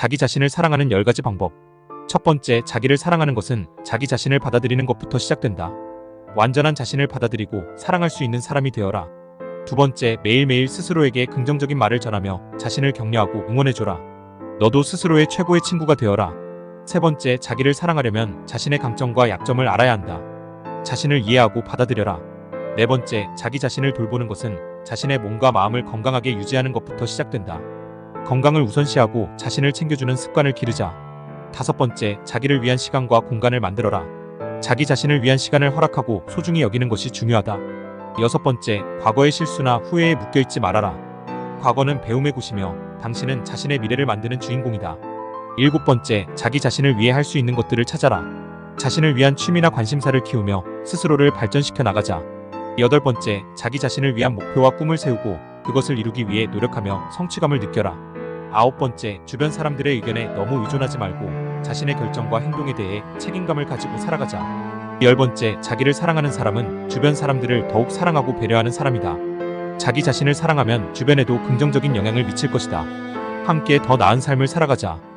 자기 자신을 사랑하는 10가지 방법. 첫 번째, 자기를 사랑하는 것은 자기 자신을 받아들이는 것부터 시작된다. 완전한 자신을 받아들이고 사랑할 수 있는 사람이 되어라. 두 번째, 매일매일 스스로에게 긍정적인 말을 전하며 자신을 격려하고 응원해줘라. 너도 스스로의 최고의 친구가 되어라. 세 번째, 자기를 사랑하려면 자신의 강점과 약점을 알아야 한다. 자신을 이해하고 받아들여라. 네 번째, 자기 자신을 돌보는 것은 자신의 몸과 마음을 건강하게 유지하는 것부터 시작된다. 건강을 우선시하고 자신을 챙겨주는 습관을 기르자. 다섯 번째, 자기를 위한 시간과 공간을 만들어라. 자기 자신을 위한 시간을 허락하고 소중히 여기는 것이 중요하다. 여섯 번째, 과거의 실수나 후회에 묶여있지 말아라. 과거는 배움의 곳이며 당신은 자신의 미래를 만드는 주인공이다. 일곱 번째, 자기 자신을 위해 할 수 있는 것들을 찾아라. 자신을 위한 취미나 관심사를 키우며 스스로를 발전시켜 나가자. 여덟 번째, 자기 자신을 위한 목표와 꿈을 세우고 그것을 이루기 위해 노력하며 성취감을 느껴라. 아홉 번째, 주변 사람들의 의견에 너무 의존하지 말고 자신의 결정과 행동에 대해 책임감을 가지고 살아가자. 열 번째, 자기를 사랑하는 사람은 주변 사람들을 더욱 사랑하고 배려하는 사람이다. 자기 자신을 사랑하면 주변에도 긍정적인 영향을 미칠 것이다. 함께 더 나은 삶을 살아가자.